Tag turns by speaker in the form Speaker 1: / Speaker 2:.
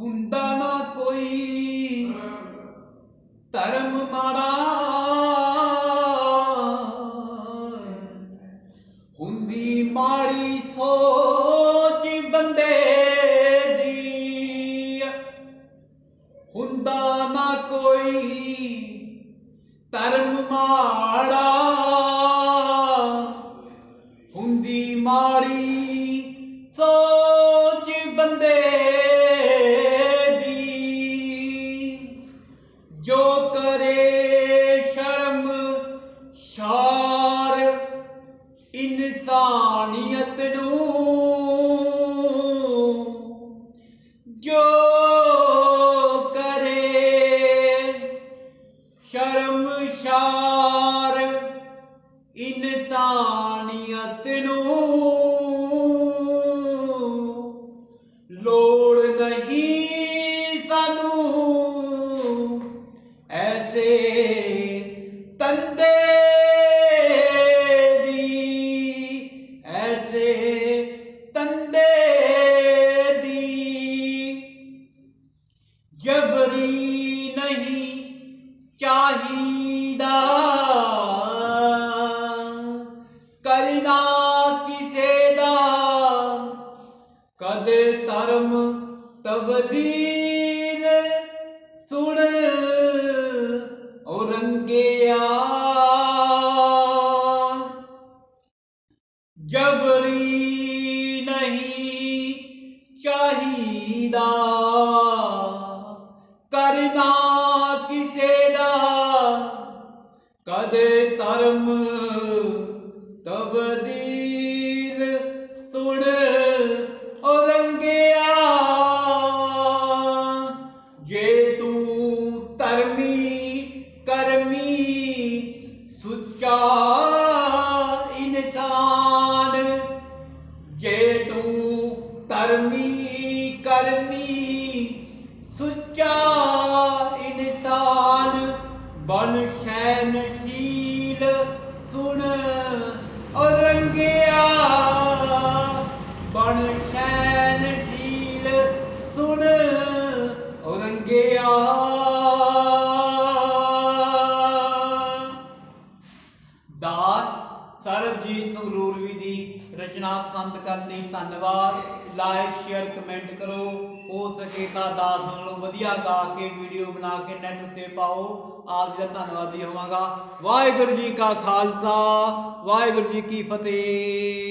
Speaker 1: ਹੁੰਦਾ ਨਾ ਕੋਈ। ਧਰਮ ਮਾੜਾ। ਹੁੰਦੀ ਮਾੜੀ ਸੋਚ ਬੰਦੇ ਦੀ। ਹੁੰਦਾ ਨਾ ਕੋਈ। ਧਰਮ ਮਾੜਾ। ਜੋ ਕਰੇ ਸ਼ਰਮ ਸ਼ਾਰ ਇਨਸਾਨੀਅਤ ਨੂੰ ਜੋ ਕਰੇ ਸ਼ਰਮਸ਼ਾਰ ਇਨਸਾਨੀਅਤ ਜਬਰੀ ਨਹੀਂ ਚਾਹੀਦਾ। ਕਰਨਾ ਕਿਸੇ ਦਾ। ਕਦੇ ਧਰਮ ਤਬਦੀਲ ਸੁਣ ਔਰੰਗਿਆ। ਜਬਰੀ ਨਹੀਂ ਚਾਹੀਦਾ। ਕਰਨਾ ਕਿਸੇ ਦਾ? ਕਦੇ ਧਰਮ ਤਬਦੀਲ ਸੁਣ ਔਰੰਗਿਆ? ਜੇ ਤੂੰ ਧਰਮੀ ਕਰਮੀ ਸੁੱਚਾ ਇਨਸਾਨ, ਜੇ ਤੂੰ ਧਰਮੀ ਕਰਮੀ ਸੁੱਚਾ ਬਨ ਸ਼ੈਨਸ਼ੀਲ ਸੁਣ, ਔਰੰਗਿਆ ਬਨ ਸ਼ੈਨਸ਼ੀਲ ਸੁਣ, ਔਰੰਗਿਆ। ਦਾਸ ਸਰਜੀਤ ਸੰਗਰੂਰਵੀ ਦੀ ਰਚਨਾ ਪਸੰਦ ਕਰਨ ਲਈ ਧੰਨਵਾਦ। ਲਾਈਕ, ਸ਼ੇਅਰ, ਕਮੈਂਟ ਕਰੋ। ਹੋ ਦਾਸ ਨਾਲੋਂ ਵਧੀਆ ਗਾ ਕੇ ਵੀਡੀਓ ਬਣਾ ਕੇ ਨੈਟ ਉੱਤੇ ਪਾਓ। ਆਪ ਜੀ ਦਾ ਧੰਨਵਾਦੀ ਹੋਵਾਂਗਾ। ਵਾਹਿਗੁਰੂ ਜੀ ਕਾ ਖਾਲਸਾ, ਵਾਹਿਗੁਰੂ ਜੀ ਕੀ ਫਤਿਹ।